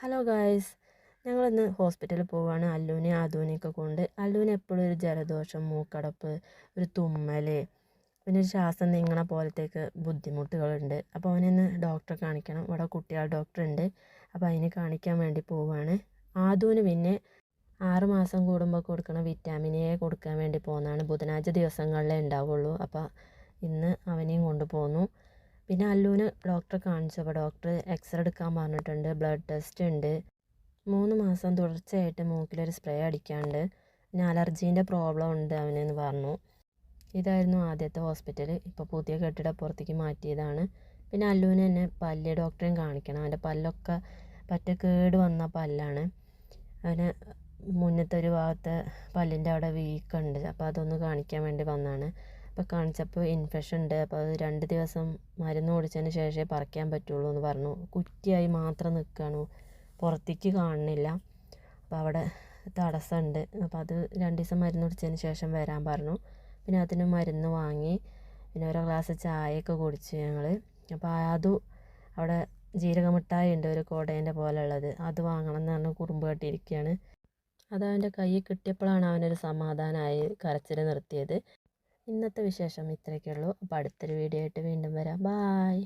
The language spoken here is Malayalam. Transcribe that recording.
ഹലോ ഗായ്സ് ഞങ്ങളിന്ന് ഹോസ്പിറ്റലിൽ പോവുകയാണ് അല്ലുവിനെ ആദൂനെയൊക്കെ കൊണ്ട്. അല്ലുവിന് എപ്പോഴും ഒരു ജലദോഷം മൂക്കടപ്പ് ഒരു തുമ്മൽ പിന്നെ ഒരു ശ്വാസം നീങ്ങണ പോലത്തേക്ക് ബുദ്ധിമുട്ടുകളുണ്ട്. അപ്പോൾ അവനിന്ന് ഡോക്ടറെ കാണിക്കണം. ഇവിടെ കുട്ടികൾ ഡോക്ടറുണ്ട് അപ്പോൾ അതിനെ കാണിക്കാൻ വേണ്ടി പോവാണ്. ആദുവിന് പിന്നെ ആറ് മാസം കൂടുമ്പോൾ കൊടുക്കണ വിറ്റാമിൻ എ കൊടുക്കാൻ വേണ്ടി പോകുന്നതാണ്. ബുധനാഴ്ച ദിവസങ്ങളിലേ ഉണ്ടാവുള്ളൂ. അപ്പോൾ ഇന്ന് അവനെയും കൊണ്ട് പോന്നു അല്ലുവിന് ഡോക്ടറെ കാണിച്ചപ്പോൾ ഡോക്ടർ എക്സ്റേ എടുക്കാൻ പറഞ്ഞിട്ടുണ്ട്. ബ്ലഡ് ടെസ്റ്റ് ഉണ്ട്. മൂന്ന് മാസം തുടർച്ചയായിട്ട് മൂക്കിലൊരു സ്പ്രേ അടിക്കാണ്ട് പിന്നെ അലർജീന്റെ പ്രോബ്ലം ഉണ്ട് അവനെന്ന് പറഞ്ഞു. ഇതായിരുന്നു ആദ്യത്തെ ഹോസ്പിറ്റൽ ഇപ്പോൾ പുതിയ കെട്ടിടപ്പുറത്തേക്ക് മാറ്റിയതാണ്. പിന്നെ അല്ലുവിന് തന്നെ പല്ല് ഡോക്ടറെയും കാണിക്കണം. അവന്റെ പല്ലൊക്കെ പറ്റ കേട് വന്ന പല്ലാണ്. അവന് മുന്നത്തെ ഒരു ഭാഗത്തെ പല്ലിന്റെ അവിടെ വീക്കുണ്ട്. അപ്പോൾ അതൊന്ന് കാണിക്കാൻ വേണ്ടി വന്നതാണ്. അപ്പോൾ കാണിച്ചപ്പോൾ ഇൻഫെക്ഷൻ ഉണ്ട്. അപ്പോൾ അത് രണ്ട് ദിവസം മരുന്ന് കുടിച്ചതിന് ശേഷമേ പറിക്കാൻ പറ്റുള്ളൂ എന്ന് പറഞ്ഞു. കുറ്റിയായി മാത്രം നിൽക്കുകയാണ് പുറത്തേക്ക് കാണുന്നില്ല. അപ്പോൾ അവിടെ തടസ്സമുണ്ട്. അപ്പോൾ അത് രണ്ട് ദിവസം മരുന്ന് കുടിച്ചതിന് ശേഷം വരാൻ പറഞ്ഞു. പിന്നെ അതിന് മരുന്ന് വാങ്ങി. പിന്നെ ഓരോ ഗ്ലാസ് ചായയൊക്കെ കുടിച്ചു ഞങ്ങൾ അപ്പോൾ അതും അവിടെ ജീരകമിഠായി ഉണ്ട് ഒരു കോടേന്റെ പോലെ ഉള്ളത് അത് വാങ്ങണം എന്ന് പറഞ്ഞ് കുറുമ്പ് കെട്ടിയിരിക്കുകയാണ്. അത് അവന്റെ കയ്യിൽ കിട്ടിയപ്പോഴാണ് അവനൊരു സമാധാനമായി കരച്ചിൽ നിർത്തിയത്. ഇന്നത്തെ വിശേഷം ഇത്രയൊക്കെ ഉള്ളൂ. അപ്പോൾ അടുത്തൊരു വീഡിയോ ആയിട്ട് വീണ്ടും വരാം. ബായ്